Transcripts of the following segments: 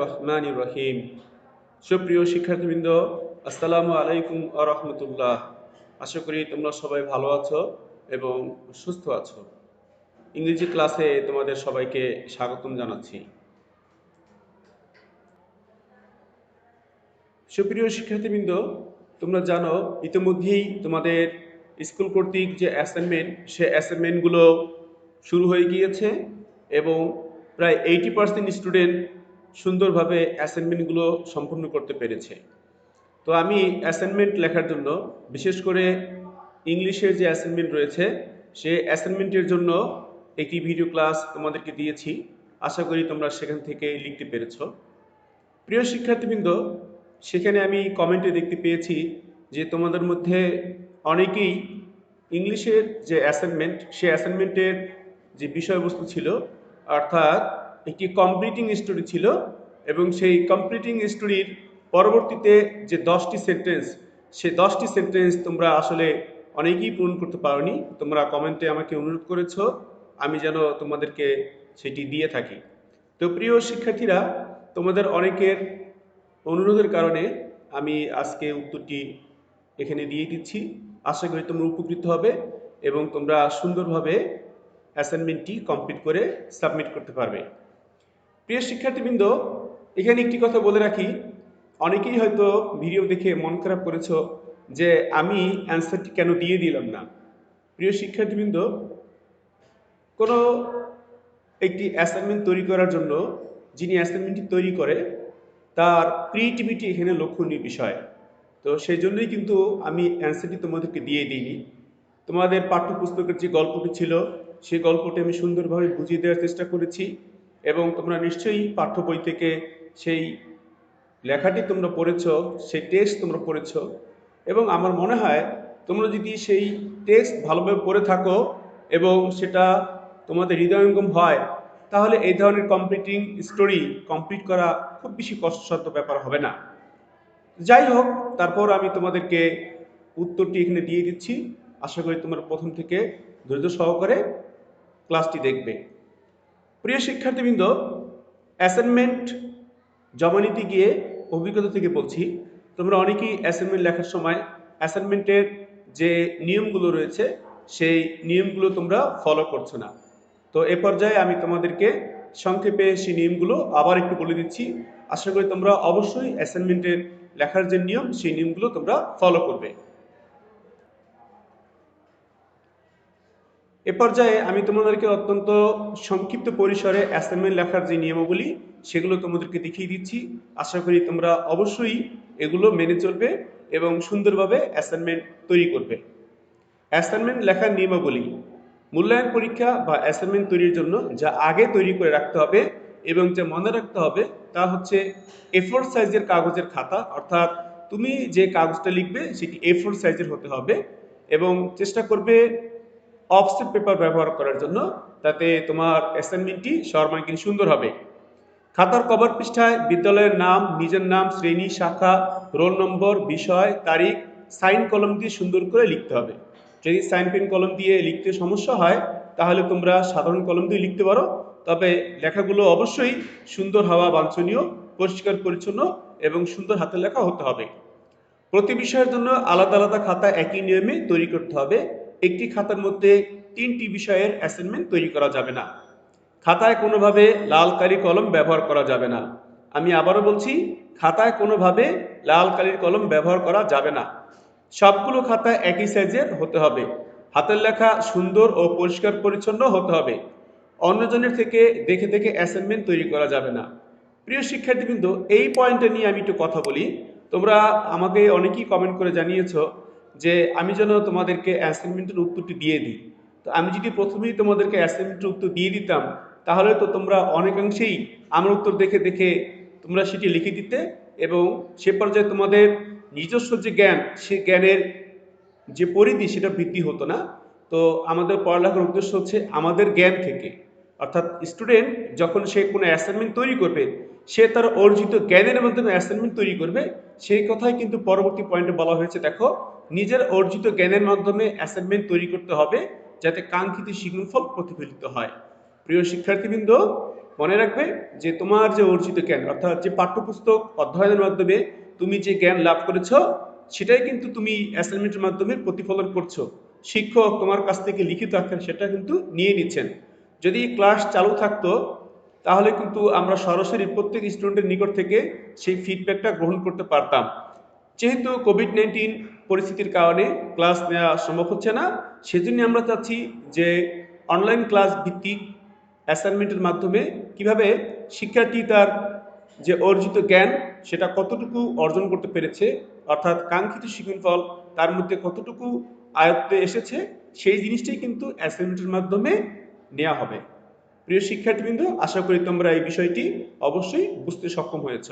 রহমান রহিম সুপ্রিয় শিক্ষার্থীবৃন্দ, আসসালামু আলাইকুম আ রহমতুল্লাহ। আশা করি তোমরা সবাই ভালো আছো এবং সুস্থ আছো। ইংরেজি ক্লাসে তোমাদের সবাইকে স্বাগতম জানাচ্ছি। সুপ্রিয় শিক্ষার্থীবৃন্দ, তোমরা জানো, ইতিমধ্যেই তোমাদের স্কুল কর্তৃক যে অ্যাসাইনমেন্ট সে অ্যাসাইনমেন্টগুলো শুরু হয়ে গিয়েছে এবং প্রায় এইটি পার্সেন্ট স্টুডেন্ট সুন্দরভাবে অ্যাসাইনমেন্টগুলো সম্পূর্ণ করতে পেরেছে। তো আমি অ্যাসাইনমেন্ট লেখার জন্য, বিশেষ করে ইংলিশের যে অ্যাসাইনমেন্ট রয়েছে, সে অ্যাসাইনমেন্টের জন্য একটি ভিডিও ক্লাস তোমাদেরকে দিয়েছি। আশা করি তোমরা সেখান থেকে লিখতে পেরেছ। প্রিয় শিক্ষার্থীবৃন্দ, সেখানে আমি কমেন্টে দেখতে পেয়েছি যে তোমাদের মধ্যে অনেকেই ইংলিশের যে অ্যাসাইনমেন্ট সে অ্যাসাইনমেন্টের যে বিষয়বস্তু ছিল, অর্থাৎ একটি কমপ্লিটিং স্টোরি ছিল এবং সেই কমপ্লিটিং স্টোরির পরবর্তীতে যে দশটি সেন্টেন্স সে দশটি সেন্টেন্স তোমরা আসলে অনেকেই পূরণ করতে পারোনি। তোমরা কমেন্টে আমাকে অনুরোধ করেছ, আমি যেন তোমাদেরকে সেটি দিয়ে থাকি। তো প্রিয় শিক্ষার্থীরা, তোমাদের অনেকের অনুরোধের কারণে আমি আজকে উত্তরটি এখানে দিয়ে দিচ্ছি। আশা করি তোমরা উপকৃত হবে এবং তোমরা সুন্দরভাবে অ্যাসাইনমেন্টটি কমপ্লিট করে সাবমিট করতে পারবে। প্রিয় শিক্ষার্থীবৃন্দ, এখানে একটি কথা বলে রাখি। অনেকেই হয়তো ভিডিও দেখে মন খারাপ করেছ যে আমি অ্যান্সারটি কেন দিয়ে দিলাম না। প্রিয় শিক্ষার্থীবৃন্দ, কোনো একটি অ্যাসাইনমেন্ট তৈরি করার জন্য যিনি অ্যাসাইনমেন্টটি তৈরি করে, তার ক্রিয়েটিভিটি এখানে লক্ষণীয় বিষয়। তো সেই জন্যই কিন্তু আমি অ্যান্সারটি তোমাদেরকে দিয়ে দিইনি। তোমাদের পাঠ্যপুস্তকের যে গল্পটি ছিল সেই গল্পটি আমি সুন্দরভাবে বুঝিয়ে দেওয়ার চেষ্টা করেছি। এবং তোমরা নিশ্চয়ই পাঠ্য বই থেকে সেই লেখাটি তোমরা পড়েছ, সেই টেক্সট তোমরা পড়েছ। এবং আমার মনে হয় তোমরা যদি সেই টেক্সট ভালোভাবে পড়ে থাকো এবং সেটা তোমাদের হৃদয়ঙ্গম হয়, তাহলে এই ধরনের কমপ্লিটিং স্টোরি কমপ্লিট করা খুব বেশি কষ্টসাধ্য ব্যাপার হবে না। যাই হোক, তারপর আমি তোমাদেরকে উত্তরটি এখানে দিয়ে দিচ্ছি। আশা করি তোমরা প্রথম থেকে ধৈর্য সহকারে ক্লাসটি দেখবে। প্রিয় শিক্ষার্থীবৃন্দ অ্যাসাইনমেন্ট জমা নিতে গিয়ে অভিজ্ঞতা থেকে বলছি। তোমরা অনেকেই অ্যাসাইনমেন্ট লেখার সময় অ্যাসাইনমেন্টের যে নিয়মগুলো রয়েছে, সেই নিয়মগুলো তোমরা ফলো করছ না। তো এ পর্যায়ে আমি তোমাদেরকে সংক্ষেপে সেই নিয়মগুলো আবার একটু বলে দিচ্ছি। আশা করি তোমরা অবশ্যই অ্যাসাইনমেন্টের লেখার যে নিয়ম, সেই নিয়মগুলো তোমরা ফলো করবে। এ পর্যায়ে আমি তোমাদেরকে অত্যন্ত সংক্ষিপ্ত পরিসরে অ্যাসাইনমেন্ট লেখার যে নিয়মাবলী, সেগুলো তোমাদেরকে দেখিয়ে দিচ্ছি। আশা করি তোমরা অবশ্যই এগুলো মেনে চলবে এবং সুন্দরভাবে অ্যাসাইনমেন্ট তৈরি করবে। অ্যাসাইনমেন্ট লেখার নিয়মাবলী, মূল্যায়ন পরীক্ষা বা অ্যাসাইনমেন্ট তৈরির জন্য যা আগে তৈরি করে রাখতে হবে এবং যা মনে রাখতে হবে তা হচ্ছে এফোর সাইজের কাগজের খাতা। অর্থাৎ তুমি যে কাগজটা লিখবে, সেটি এফোর সাইজের হতে হবে এবং চেষ্টা করবে অফসেট পেপার ব্যবহার করার জন্য তাতে তোমার অ্যাসাইনমেন্টটি সর্বাঙ্গীন সুন্দর হবে। খাতার কভার পৃষ্ঠায় বিদ্যালয়ের নাম, নিজের নাম, শ্রেণি, শাখা রোল নম্বর বিষয়, তারিখ সাইন কলম দিয়ে সুন্দর করে লিখতে হবে। যদি সাইন পেন কলম দিয়ে লিখতে সমস্যা হয়, তাহলে তোমরা সাধারণ কলম দিয়ে লিখতে পারো। তবে লেখাগুলো অবশ্যই সুন্দর হওয়া বাঞ্ছনীয়, পরিষ্কার, পরিচ্ছন্ন এবং সুন্দর হাতের লেখা হতে হবে। প্রতি বিষয়ের জন্য আলাদা আলাদা খাতা একই নিয়মে তৈরি করতে হবে। একটি খাতার মধ্যে তিনটি বিষয়ের অ্যাসাইনমেন্ট তৈরি করা যাবে না। খাতায় কোনোভাবে লাল কালি কলম ব্যবহার করা যাবে না। আমি আবারও বলছি, খাতায় কোনোভাবে লাল কালির কলম ব্যবহার করা যাবে না। সবগুলো খাতা একই সাইজের হতে হবে। হাতের লেখা সুন্দর ও পরিষ্কার পরিচ্ছন্ন হতে হবে। অন্যজনের থেকে দেখে দেখে অ্যাসাইনমেন্ট তৈরি করা যাবে না। প্রিয় শিক্ষার্থীবৃন্দ, এই পয়েন্টটা নিয়ে আমি একটু কথা বলি। তোমরা আমাকে অনেকেই কমেন্ট করে জানিয়েছো যে আমি যেন তোমাদেরকে অ্যাসাইনমেন্টের উত্তরটি দিয়ে দিই। তো আমি যদি প্রথমেই তোমাদেরকে অ্যাসাইনমেন্টের উত্তর দিয়ে দিতাম, তাহলে তো তোমরা অনেকাংশেই আমার উত্তর দেখে দেখে তোমরা সেটি লিখে দিতে এবং সে পর্যায়ে তোমাদের নিজস্ব যে জ্ঞান, সে জ্ঞানের যে পরিধি সেটা বৃদ্ধি হতো না। তো আমাদের পড়ালেখার উদ্দেশ্য হচ্ছে আমাদের জ্ঞান থেকে। অর্থাৎ স্টুডেন্ট যখন সে কোনো অ্যাসাইনমেন্ট তৈরি করবে, সে তার অর্জিত জ্ঞানের মাধ্যমে অ্যাসাইনমেন্ট তৈরি করবে, সেই কথাই কিন্তু পরবর্তী পয়েন্টে বলা হয়েছে, দেখো নিজের অর্জিত জ্ঞানের মাধ্যমে অ্যাসাইনমেন্ট তৈরি করতে হবে যাতে কাঙ্ক্ষিত শিক্ষণফল প্রতিফলিত হয়। প্রিয় শিক্ষার্থীবৃন্দ, মনে রাখবে যে তোমার যে অর্জিত জ্ঞান, অর্থাৎ যে পাঠ্যপুস্তক অধ্যয়নের মাধ্যমে তুমি যে জ্ঞান লাভ করেছ, সেটাই কিন্তু তুমি অ্যাসাইনমেন্টের মাধ্যমে প্রতিফলন করছ। শিক্ষক তোমার কাছ থেকে লিখিত আকারে সেটা কিন্তু নিয়ে নিচ্ছেন। যদি ক্লাস চালু থাকতো, তাহলে কিন্তু আমরা সরাসরি প্রত্যেক স্টুডেন্টের নিকট থেকে সেই ফিডব্যাকটা গ্রহণ করতে পারতাম। যেহেতু কোভিড নাইন্টিন পরিস্থিতির কারণে ক্লাস নেওয়া সম্ভব হচ্ছে না। সেজন্য আমরা চাচ্ছি যে অনলাইন ক্লাস ভিত্তিক অ্যাসাইনমেন্টের মাধ্যমে কীভাবে শিক্ষার্থী তার যে অর্জিত জ্ঞান, সেটা কতটুকু অর্জন করতে পেরেছে, অর্থাৎ কাঙ্ক্ষিত শিক্ষণফল তার মধ্যে কতটুকু আয়ত্তে এসেছে, সেই জিনিসটাই কিন্তু অ্যাসাইনমেন্টের মাধ্যমে নেওয়া হবে। প্রিয় শিক্ষার্থীবৃন্দ, আশা করি তোমরা এই বিষয়টি অবশ্যই বুঝতে সক্ষম হয়েছ।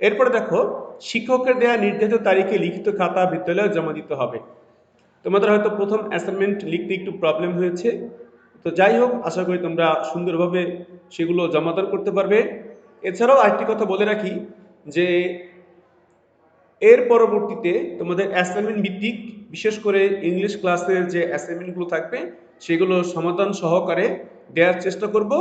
এরপরে দেখো, শিক্ষকের দেয়া নির্ধারিত তারিখে লিখিত খাতা বিদ্যালয়ে জমা দিতে হবে। তোমাদের হয়তো প্রথম অ্যাসাইনমেন্ট লিখতে একটু প্রবলেম হয়েছে। তো যাই হোক, আশা করি তোমরা সুন্দরভাবে সেগুলো জমাদান করতে পারবে। এছাড়াও আরেকটি কথা বলে রাখি, যে এর পরবর্তীতে তোমাদের অ্যাসাইনমেন্ট ভিত্তিক, বিশেষ করে ইংলিশ ক্লাসের যে অ্যাসাইনমেন্টগুলো থাকবে, সেগুলো সমাধান সহকারে দেওয়ার চেষ্টা করব।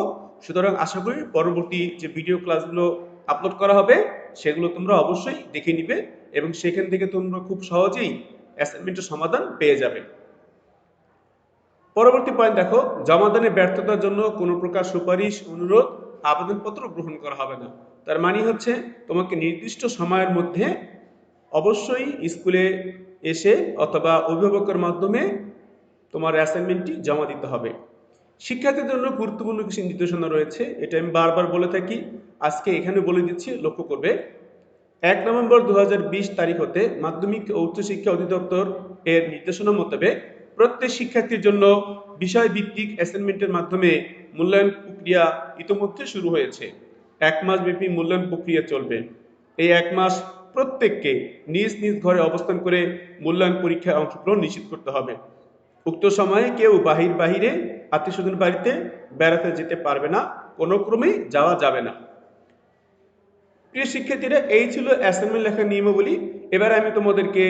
সুতরাং আশা করি পরবর্তী যে ভিডিও ক্লাসগুলো আপলোড করা হবে, সেগুলো তোমরা অবশ্যই দেখে নিবে এবং সেখান থেকে তোমরা খুব সহজেই অ্যাসাইনমেন্টের সমাধান পেয়ে যাবে। পরবর্তী পয়েন্ট দেখো জমাদানে ব্যর্থতার জন্য কোনো প্রকার সুপারিশ, অনুরোধ, আবেদনপত্র গ্রহণ করা হবে না। তার মানে হচ্ছে তোমাকে নির্দিষ্ট সময়ের মধ্যে অবশ্যই স্কুলে এসে অথবা অভিভাবকের মাধ্যমে তোমার অ্যাসাইনমেন্টটি জমা দিতে হবে। শিক্ষার্থীদের জন্য গুরুত্বপূর্ণ কিছু নির্দেশনা রয়েছে। এটা আমি বারবার বলে থাকি। আজকে এখানে বলে দিচ্ছি, লক্ষ্য করবে। এক নভেম্বর দু তারিখ হতে মাধ্যমিক ও উচ্চশিক্ষা অধিদপ্তর এর নির্দেশনা মোতাবেক প্রত্যেক শিক্ষার্থীর জন্য বিষয় ভিত্তিক অ্যাসাইনমেন্টের মাধ্যমে মূল্যায়ন প্রক্রিয়া ইতোমধ্যে শুরু হয়েছে। এক মাস ব্যাপী মূল্যায়ন প্রক্রিয়া চলবে। এই এক মাস প্রত্যেককে নিজ নিজ ঘরে অবস্থান করে মূল্যায়ন পরীক্ষায় অংশগ্রহণ নিশ্চিত করতে হবে। উক্ত সময়ে কেউ বাহির বাহিরে আত্মীয় স্বজন বাড়িতে বেড়াতে যেতে পারবে না, কোনো ক্রমেই যাওয়া যাবে না। প্রিয় শিক্ষার্থীরা, এই ছিল অ্যাসাইনমেন্ট লেখার নিয়মাবলী। এবারে আমি তোমাদেরকে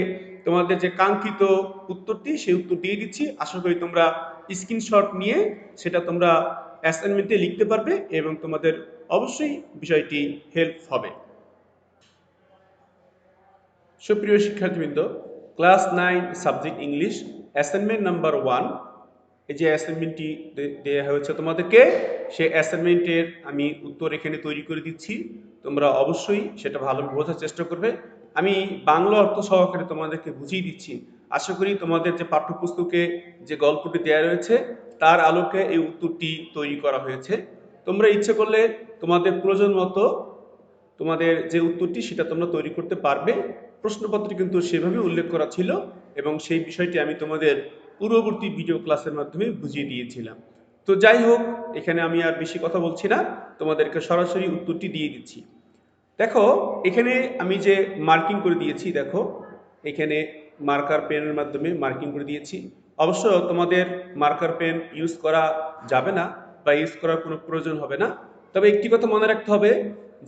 তোমাদের যে কাঙ্ক্ষিত উত্তরটি, সেই উত্তর দিয়ে দিচ্ছি। আশা করি তোমরা স্ক্রিনশট নিয়ে সেটা তোমরা অ্যাসাইনমেন্টে লিখতে পারবে এবং তোমাদের অবশ্যই বিষয়টি হেল্প হবে। সুপ্রিয় শিক্ষার্থীবৃন্দ, class nine subject English, assignment number one এই যে অ্যাসাইনমেন্টটি দেওয়া হয়েছে তোমাদেরকে, সেই অ্যাসাইনমেন্টের আমি উত্তর এখানে তৈরি করে দিচ্ছি। তোমরা অবশ্যই সেটা ভালো বোঝার চেষ্টা করবে। আমি বাংলা অর্থ সহকারে তোমাদেরকে বুঝিয়ে দিচ্ছি। আশা করি তোমাদের যে পাঠ্যপুস্তকে যে গল্পটি দেওয়া রয়েছে, তার আলোকে এই উত্তরটি তৈরি করা হয়েছে। তোমরা ইচ্ছে করলে তোমাদের প্রয়োজন মতো তোমাদের যে উত্তরটি, সেটা তোমরা তৈরি করতে পারবে। প্রশ্নপত্রে কিন্তু সেভাবে উল্লেখ করা ছিল এবং সেই বিষয়টি আমি তোমাদের পূর্ববর্তী ভিডিও ক্লাসের মাধ্যমে বুঝিয়ে দিয়েছিলাম। তো যাই হোক, এখানে আমি আর বেশি কথা বলছি না, তোমাদেরকে সরাসরি উত্তরটি দিয়ে দিচ্ছি। দেখো, এখানে আমি যে মার্কিং করে দিয়েছি, দেখো, এখানে মার্কার পেনের মাধ্যমে মার্কিং করে দিয়েছি। অবশ্য তোমাদের মার্কার পেন ইউজ করা যাবে না বা ইউজ করার কোনো প্রয়োজন হবে না। তবে একটি কথা মনে রাখতে হবে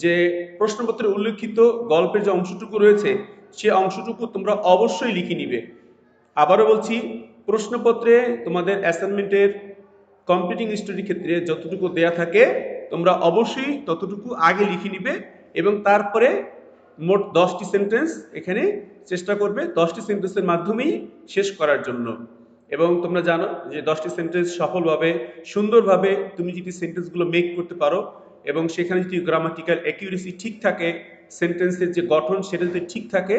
যে প্রশ্নপত্রে উল্লেখিত গল্পের যে অংশটুকু রয়েছে, সে অংশটুকু তোমরা অবশ্যই লিখে নিবে। আবারও বলছি প্রশ্নপত্রে তোমাদের অ্যাসাইনমেন্টের কম্পিউটিং স্টাডির ক্ষেত্রে যতটুকু দেয়া থাকে, তোমরা অবশ্যই ততটুকু আগে লিখে নিবে এবং তারপরে মোট দশটি সেন্টেন্স এখানে চেষ্টা করবে দশটি সেন্টেন্সের মাধ্যমেই শেষ করার জন্য। এবং তোমরা জানো যে দশটি সেন্টেন্স সফলভাবে, সুন্দরভাবে তুমি যদি সেন্টেন্সগুলো মেক করতে পারো এবং সেখানে যদি গ্রামাটিক্যাল অ্যাকিউরেসি ঠিক থাকে সেন্টেন্সের যে গঠন সেটা যদি ঠিক থাকে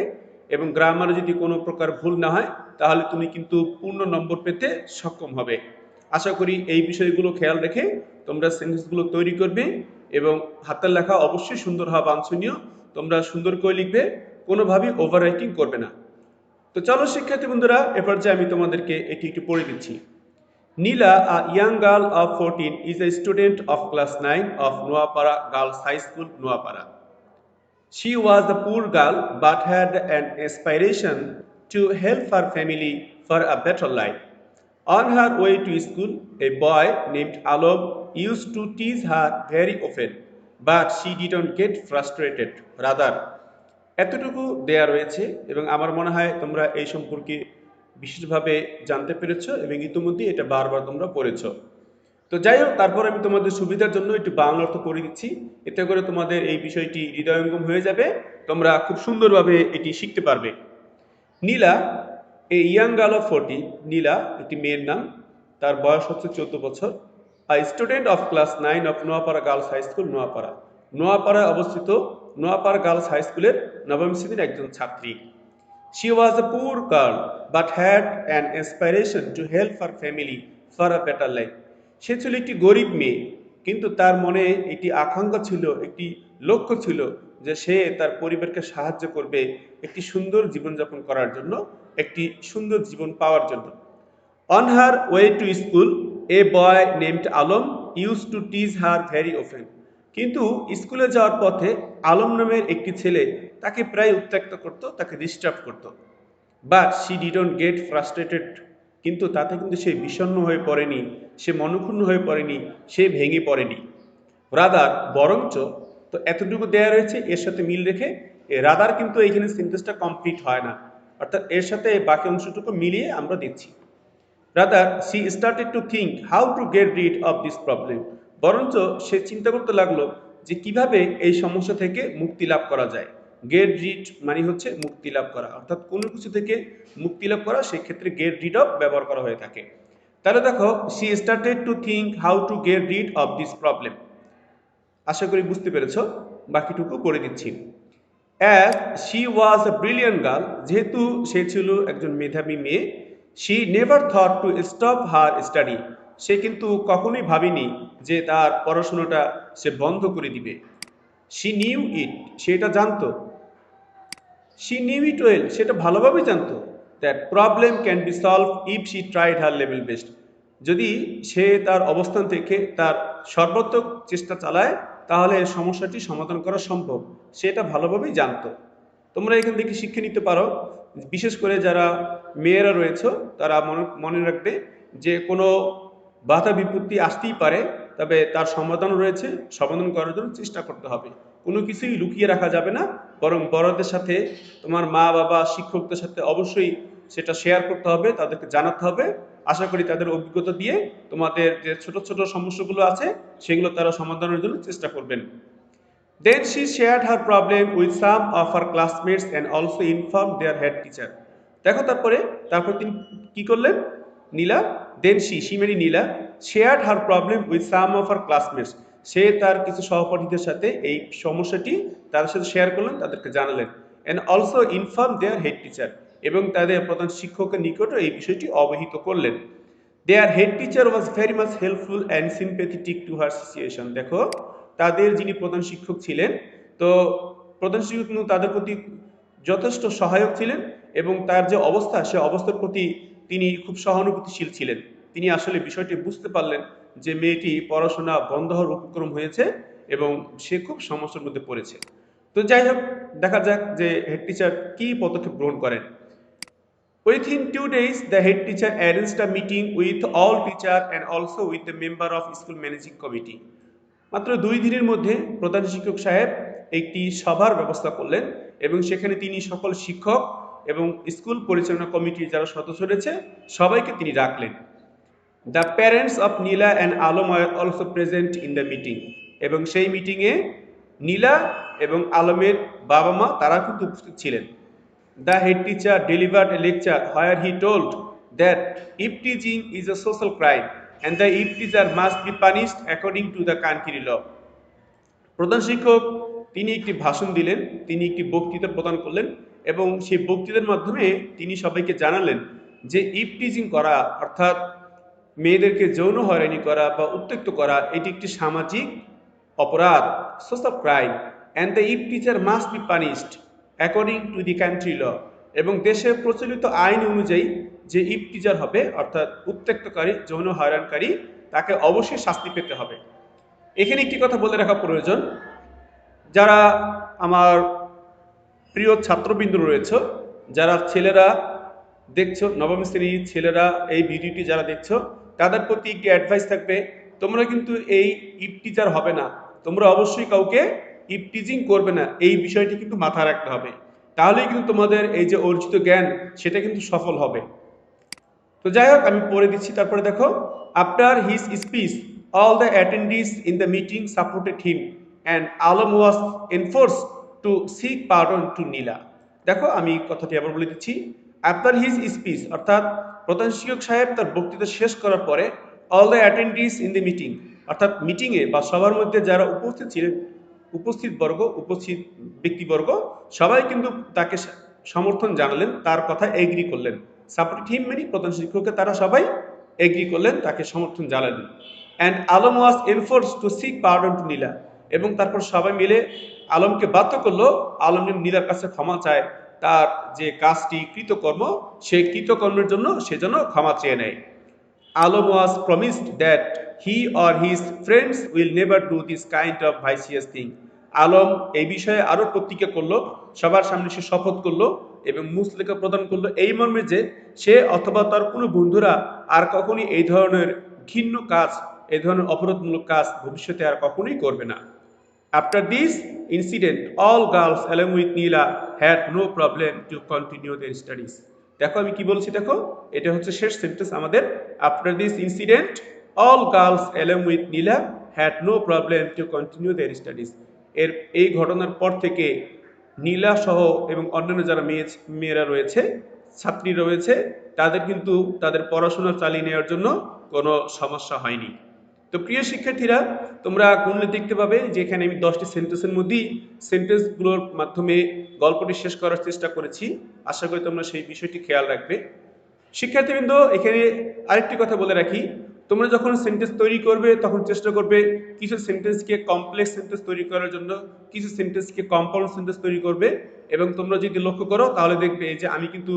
এবং গ্রামারে যদি কোনো প্রকার ভুল না হয়, তাহলে তুমি কিন্তু পূর্ণ নম্বর পেতে সক্ষম হবে। আশা করি এই বিষয়গুলো খেয়াল রেখে তোমরা সেন্টেন্সগুলো তৈরি করবে এবং হাতের লেখা অবশ্যই সুন্দর হওয়া বাঞ্ছনীয়। তোমরা সুন্দর করে লিখবে, কোনোভাবেই ওভার রাইটিং করবে না। তো চলো শিক্ষার্থী বন্ধুরা এবার যে আমি তোমাদেরকে এটি একটু পড়ে দিচ্ছি। Nila a young girl of fourteen is a student of class nine of Noapara girls high school, Noapara. She was a poor girl but had an aspiration to help her family for a better life. On her way to school, a boy named Alok used to tease her very often, but she didn't get frustrated. Rather, এতটুকু দেয়া রয়েছে এবং আমার মনে হয় তোমরা এই সম্পর্কে বিশেষভাবে জানতে পেরেছ এবং ইতিমধ্যে এটা বারবার তোমরা পড়েছো তো যাই হোক তারপর আমি তোমাদের সুবিধার জন্য একটু বাংলা অর্থ করে দিচ্ছি। এতে করে তোমাদের এই বিষয়টি হৃদয়ঙ্গম হয়ে যাবে, তোমরা খুব সুন্দরভাবে এটি শিখতে পারবে। Nila a young girl of forty, Nila, একটি মেয়ের নাম, তার বয়স হচ্ছে চোদ্দ বছর আর student of class nine of Noapara girls high school Noapara নোয়াপাড়ায় অবস্থিত নোয়াপাড়া গার্লস হাই স্কুলের নবম শ্রেণির একজন ছাত্রী। She was a poor girl, but had an aspiration to help her family for a better life. সে ছিল একটি গরিব মেয়ে, কিন্তু তার মনে একটি আকাঙ্ক্ষা ছিল, একটি লক্ষ্য ছিল যে সে তার পরিবারকে সাহায্য করবে একটি সুন্দর জীবনযাপন করার জন্য, একটি সুন্দর জীবন পাওয়ার জন্য। On her way to school a boy named Alam use to tease her very often কিন্তু স্কুলে যাওয়ার পথে আলম নামের একটি ছেলে তাকে প্রায় উত্ত্যক্ত করত, তাকে ডিস্টার্ব করত। But she didn't get frustrated কিন্তু তাতে কিন্তু সে বিষণ্ণ হয়ে পড়েনি, সে মনক্ষুণ্ণ হয়ে পড়েনি, সে ভেঙে পড়েনি। রাদার বরঞ্চ, তো এতটুকু দেয়া রয়েছে, এর সাথে মিল রেখে রাদার কিন্তু এইখানে সেন্টেন্সটা কমপ্লিট হয় না। অর্থাৎ এর সাথে বাকি অংশটুকু মিলিয়ে আমরা দিচ্ছি rather she started to think how to get rid of this problem বরঞ্চ সে চিন্তা করতে লাগল যে কীভাবে এই সমস্যা থেকে মুক্তি লাভ করা যায়। গেট রিড মানে হচ্ছে মুক্তি লাভ করা। অর্থাৎ কোনো কিছু থেকে মুক্তি লাভ করা সেক্ষেত্রে গেট রিড অফ ব্যবহার করা হয়ে থাকে। তাহলে দেখো she started to think how to get rid of this problem আশা করি বুঝতে পেরেছ, বাকিটুকু করে দিচ্ছি। As she was a brilliant girl যেহেতু সে ছিল একজন মেধাবী মেয়ে she never thought to stop her study সে কিন্তু কখনোই ভাবেনি যে তার পড়াশোনাটা সে বন্ধ করে দিবে। শি নিউ ইট সেটা জানতো। শি নিউ ইট ওয়েল সেটা ভালোভাবে জানতো that problem can be solve if she tried her level best যদি সে তার অবস্থান থেকে তার সর্বোত্তক চেষ্টা চালায়, তাহলে সমস্যাটি সমাধান করা সম্ভব। সেটা ভালোভাবেই জানতো। তোমরা এখান থেকে শিক্ষা নিতে পারো। বিশেষ করে যারা মেয়েরা রয়েছে, তারা মনে রাখবে যে কোনো বাধা বিপত্তি আসতেই পারে, তবে তার সমাধান রয়েছে। সমাধান করার জন্য চেষ্টা করতে হবে। কোনো কিছুই লুকিয়ে রাখা যাবে না। বরং বড়দের সাথে, তোমার মা, বাবা, শিক্ষকদের সাথে অবশ্যই সেটা শেয়ার করতে হবে, তাদেরকে জানাতে হবে। আশা করি তাদের অভিজ্ঞতা দিয়ে তোমাদের যে ছোট ছোট সমস্যাগুলো আছে, সেগুলো তারা সমাধানের জন্য চেষ্টা করবেন। Then she share her problem with some of our classmates and also inform their head teacher দেখো তারপরে, তারপর তিনি কি করলেন? নীলা দেন শি মানে Nila share her problem with some of our classmates সে তার কিছু সহপাঠীদের সাথে এই সমস্যাটি তাদের সাথে শেয়ার করলেন, তাদেরকে জানালেন। And also inform their head teacher এবং তাদের প্রধান শিক্ষকের নিকটও এই বিষয়টি অবহিত করলেন। Their head teacher was very much helpful and sympathetic to her situation দেখো, তাদের যিনি প্রধান শিক্ষক ছিলেন, তো প্রধান শিক্ষক তাদের প্রতি যথেষ্ট সহায়ক ছিলেন এবং তার যে অবস্থা, সে অবস্থার প্রতি তিনি খুব সহানুভূতিশীল ছিলেন। তিনি আসলে বিষয়টি বুঝতে পারলেন যে মেয়েটি পড়াশোনা বন্ধ হওয়ার উপক্রম হয়েছে এবং সে খুব সমস্যার মধ্যে পড়েছে। তো যাই হোক দেখা যাক যে হেড টিচার কি পদক্ষেপ গ্রহণ করেন। Within two days, the head teacher arranged a meeting with all teacher and also with the member of school managing committee. মাত্র দুই দিনের মধ্যে প্রধান শিক্ষক সাহেব একটি সভার ব্যবস্থা করলেন এবং সেখানে তিনি সকল শিক্ষক এবং স্কুল পরিচালনা কমিটির যারা সদস্য রয়েছে সবাইকে তিনি রাখলেন the parents of Nila and Alam are also present in the meeting এবং সেই মিটিংয়ে নীলা এবং আলমের বাবা মা, তারা কিন্তু উপস্থিত ছিলেন The head teacher delivered a lecture where he told that teaching is a social crime and the teacher must be punished according to the country law. প্রধান শিক্ষক, তিনি একটি ভাষণ দিলেন, তিনি একটি বক্তৃতা প্রদান করলেন এবং সেই বক্তৃতার মাধ্যমে তিনি সবাইকে জানালেন যে ইফ টিচিং করা অর্থাৎ মেয়েদেরকে যৌন হয়রানি করা বা উত্ত্যক্ত করা, এটি একটি সামাজিক অপরাধ। Social crime and the if teacher must be punished according to the country law এবং দেশের প্রচলিত আইন অনুযায়ী যে ইফ টিচার হবে, অর্থাৎ উত্ত্যক্তকারী, যৌন হয়রানকারী, তাকে অবশ্যই শাস্তি পেতে হবে। এখানে একটি কথা বলে রাখা প্রয়োজন। যারা আমার প্রিয় ছাত্রবৃন্দ রয়েছে, যারা ছেলেরা দেখছ, নবম শ্রেণির ছেলেরা এই ভিডিওটি যারা দেখছ তাদের প্রতি একটি অ্যাডভাইস থাকবে, তোমরা কিন্তু এই ইফ টিচার হবে না। তোমরা অবশ্যই কাউকে ইফ টিচিং করবে না। এই বিষয়টি কিন্তু মাথায় রাখতে হবে। তাহলেই কিন্তু তোমাদের এই যে অর্জিত জ্ঞান, সেটা কিন্তু সফল হবে। তো যাই হোক, আমি পড়ে দিচ্ছি। তারপরে দেখো after his speech all the attendees in the meeting supported him and Alam was enforce to seek pardon to Nila দেখো, আমি কথাটি আবার বলে দিচ্ছি। আফটার হিজ স্পিচ অর্থাৎ প্রধান শিক্ষক সাহেব তার বক্তৃতা শেষ করার পরে all the attendees in the meeting অর্থাৎ মিটিংয়ে বা সবার মধ্যে যারা উপস্থিত ছিলেন, উপস্থিত বর্গ, উপস্থিত ব্যক্তিবর্গ, সবাই কিন্তু তাকে সমর্থন জানালেন, তার কথা এগ্রি করলেন। সাপোর্ট হিম মানে প্রধান শিক্ষককে তারা সবাই এগ্রি করলেন, তাকে সমর্থন জানালেন। And Alam was enforce to seek pardon to Nila এবং তারপর সবাই মিলে আলমকে বাধ্য করল, আলম নীলার কাছে ক্ষমা চায়। তার যে কাজটি কৃতকর্ম সেই কৃতকর্মের জন্য সে যেন ক্ষমা চেয়ে নেয়। Alam was promised that he or his friends will never do this kind of vicious thing Alam এই বিষয়ে আরও প্রতিজ্ঞা করল, সবার সামনে সে শপথ করল এবং মুসলিকা প্রদান করল এই মর্মে যে সে অথবা তার কোনো বন্ধুরা আর কখনই এই ধরনের ঘিন্ন কাজ, এই ধরনের অপরাধমূলক কাজ ভবিষ্যতে আর কখনোই করবে না। After this incident, all girls along with Neela had no problem to continue their studies. দেখো আমি কি বলছি দেখো? এটা হচ্ছে শেষ সেন্টেন্স আমাদের। After this incident all girls along with Nila had no problem to continue their studies এর এই ঘটনার পর থেকে নীলা সহ এবং অন্যান্য যারা মেয়ে মেয়েরা রয়েছে ছাত্রী রয়েছে তাদের কিন্তু তাদের পড়াশোনা চালিয়ে নেওয়ার জন্য কোনো সমস্যা হয়নি। তো প্রিয় শিক্ষার্থীরা, তোমরা কোনলে দেখতে পাবে? যে এখানে আমি দশটি সেন্টেন্সের মধ্যেই সেন্টেন্সগুলোর মাধ্যমে গল্পটি শেষ করার চেষ্টা করেছি। আশা করি তোমরা সেই বিষয়টি খেয়াল রাখবে। শিক্ষার্থীবৃন্দ, এখানে আরেকটি কথা বলে রাখি। তোমরা যখন সেন্টেন্স তৈরি করবে, তখন চেষ্টা করবে কিছু সেন্টেন্সকে কমপ্লেক্স সেন্টেন্স তৈরি করার জন্য, কিছু সেন্টেন্সকে কম্পাউন্ড সেন্টেন্স তৈরি করবে। এবং তোমরা যদি লক্ষ্য করো, তাহলে দেখবে যে আমি কিন্তু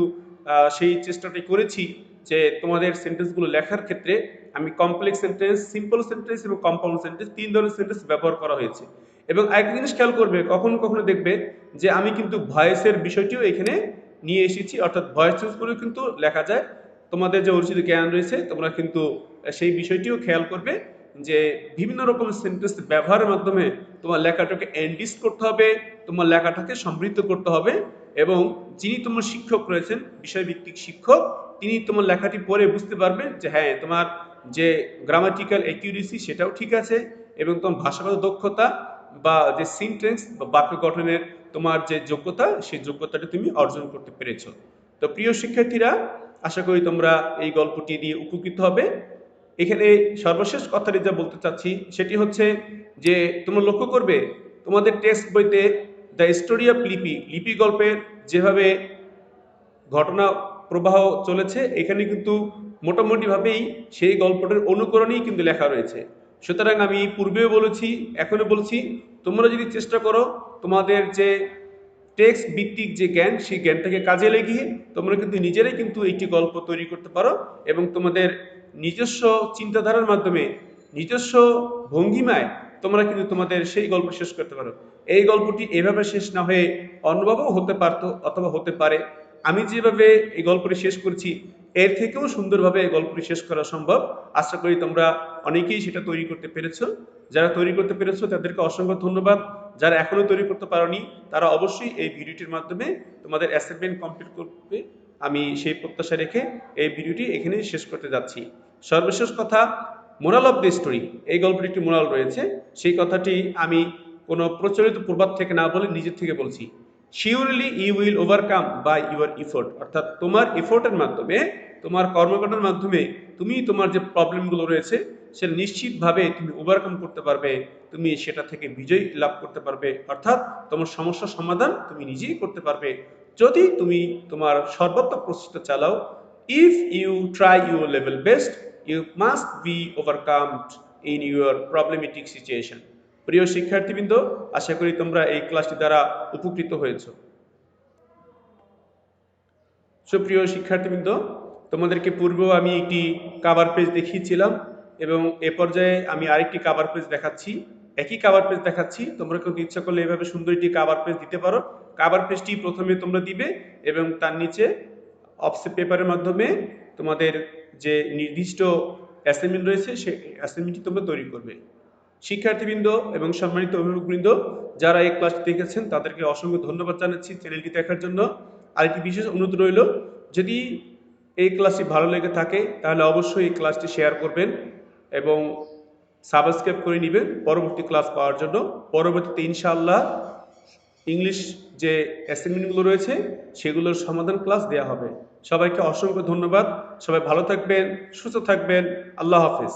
সেই চেষ্টাটি করেছি। যে তোমাদের সেন্টেন্সগুলো লেখার ক্ষেত্রে আমি কমপ্লেক্স সেন্টেন্স সিম্পল সেন্টেন্স এবং কম্পাউন্ড সেন্টেন্স তিন ধরনের সেন্টেন্স ব্যবহার করা হয়েছে। এবং আরেকটা জিনিস খেয়াল করবে, কখনো কখনো দেখবে যে আমি কিন্তু ভয়েসের বিষয়টিও এখানে নিয়ে এসেছি, অর্থাৎ ভয়েস চেঞ্জ করেও কিন্তু লেখা যায়। তোমাদের যে অর্জিত জ্ঞান রয়েছে, তোমরা কিন্তু সেই বিষয়টিও খেয়াল করবে যে বিভিন্ন রকম সেন্টেন্স ব্যবহারের মাধ্যমে তোমার লেখাটাকে এন্ডিস করতে হবে, তোমার লেখাটাকে সমৃদ্ধ করতে হবে। এবং যিনি তোমার শিক্ষক রয়েছেন, বিষয়ভিত্তিক শিক্ষক, তিনি তোমার লেখাটি পড়ে বুঝতে পারবেন যে হ্যাঁ তোমার যে গ্রামাটিক্যাল অ্যাকিউরেসি সেটাও ঠিক আছে এবং তোমার ভাষাগত দক্ষতা বা যে সিনটেন্স বা বাক্য গঠনের তোমার যে যোগ্যতা, সেই যোগ্যতাটা তুমি অর্জন করতে পেরেছ। তো প্রিয় শিক্ষার্থীরা, আশা করি তোমরা এই গল্পটি দিয়ে উপকৃত হবে। এখানে সর্বশেষ কথাটি যা বলতে চাচ্ছি, সেটি হচ্ছে যে তোমরা লক্ষ্য করবে, তোমাদের টেক্সট বইতে the story of Lipi Lipi গল্পের যেভাবে ঘটনা প্রবাহ চলেছে, এখানে কিন্তু মোটামুটিভাবেই সেই গল্পটার অনুকরণেই কিন্তু লেখা রয়েছে। সুতরাং আমি পূর্বেও বলেছি, এখনও বলছি, তোমরা যদি চেষ্টা করো তোমাদের যে টেক্সট ভিত্তিক যে জ্ঞান, সেই জ্ঞানটাকে কাজে লাগিয়ে তোমরা কিন্তু নিজেরাই কিন্তু একটি গল্প তৈরি করতে পারো এবং তোমাদের নিজস্ব চিন্তাধারার মাধ্যমে, নিজস্ব ভঙ্গিমায় তোমরা কিন্তু তোমাদের সেই গল্প শেষ করতে পারো। এই গল্পটি এভাবে শেষ না হয়ে অন্যভাবেও হতে পারতো অথবা হতে পারে। আমি যেভাবে এই গল্পটি শেষ করছি, এর থেকেও সুন্দরভাবে এই গল্পটি শেষ করা সম্ভব। আশা করি তোমরা অনেকেই সেটা তৈরি করতে পেরেছ। যারা তৈরি করতে পেরেছ, তাদেরকে অসংখ্য ধন্যবাদ। যারা এখনও তৈরি করতে পারোনি, তারা অবশ্যই এই ভিডিওটির মাধ্যমে তোমাদের অ্যাসাইনমেন্ট কমপ্লিট করবে। আমি সেই প্রত্যাশা রেখে এই ভিডিওটি এখানেই শেষ করতে যাচ্ছি। সর্বশেষ কথা মোরাল অফ দ্য স্টোরি এই গল্পটি একটি মোরাল রয়েছে। সেই কথাটি আমি কোনো প্রচলিত প্রবাদ থেকে না বলে নিজের থেকে বলছি। Surely you will overcome by your effort অর্থাৎ তোমার এফোর্টের মাধ্যমে, তোমার কর্মকাণ্ডের মাধ্যমে তুমি তোমার যে প্রবলেমগুলো রয়েছে, সেটা নিশ্চিতভাবে তুমি ওভারকাম করতে পারবে, তুমি সেটা থেকে বিজয় লাভ করতে পারবে। অর্থাৎ তোমার সমস্যার সমাধান তুমি নিজেই করতে পারবে। যদি তুমি তোমার সর্বাত্মক প্রচেষ্টা চালাও if you try your level best you must be overcome in your problematic situation প্রিয় শিক্ষার্থীবৃন্দ, আশা করি তোমরা এই ক্লাসটি দ্বারা উপকৃত হয়েছ। সুপ্রিয় শিক্ষার্থীবৃন্দ, তোমাদেরকে পূর্বেও আমি একটি কাভার পেজ দেখিয়েছিলাম এবং এ পর্যায়ে আমি আরেকটি কাভার পেজ দেখাচ্ছি। একই কাভার পেজ দেখাচ্ছি। তোমরা কিন্তু ইচ্ছা করলে এভাবে সুন্দর একটি কাভার পেজ দিতে পারো। কাভার পেজটি প্রথমে তোমরা দিবে এবং তার নিচে অফসেট পেপারের মাধ্যমে তোমাদের যে নির্দিষ্ট অ্যাসাইনমেন্ট রয়েছে, সেই অ্যাসাইনমেন্টটি তোমরা তৈরি করবে। শিক্ষার্থীবৃন্দ এবং সম্মানিত অভিভাবকবৃন্দ, যারা এই ক্লাসটি দেখেছেন, তাদেরকে অসংখ্য ধন্যবাদ জানাচ্ছি চ্যানেলটি দেখার জন্য। আরেকটি বিশেষ অনুরোধ রইল, যদি এই ক্লাসটি ভালো লেগে থাকে, তাহলে অবশ্যই এই ক্লাসটি শেয়ার করবেন এবং সাবস্ক্রাইব করে নেবেন পরবর্তী ক্লাস পাওয়ার জন্য। পরবর্তীতে ইনশাআল্লাহ ইংলিশ যে অ্যাসাইনমেন্টগুলো রয়েছে, সেগুলোর সমাধান ক্লাস দেওয়া হবে। সবাইকে অসংখ্য ধন্যবাদ। সবাই ভালো থাকবেন, সুস্থ থাকবেন। আল্লাহ হাফেজ।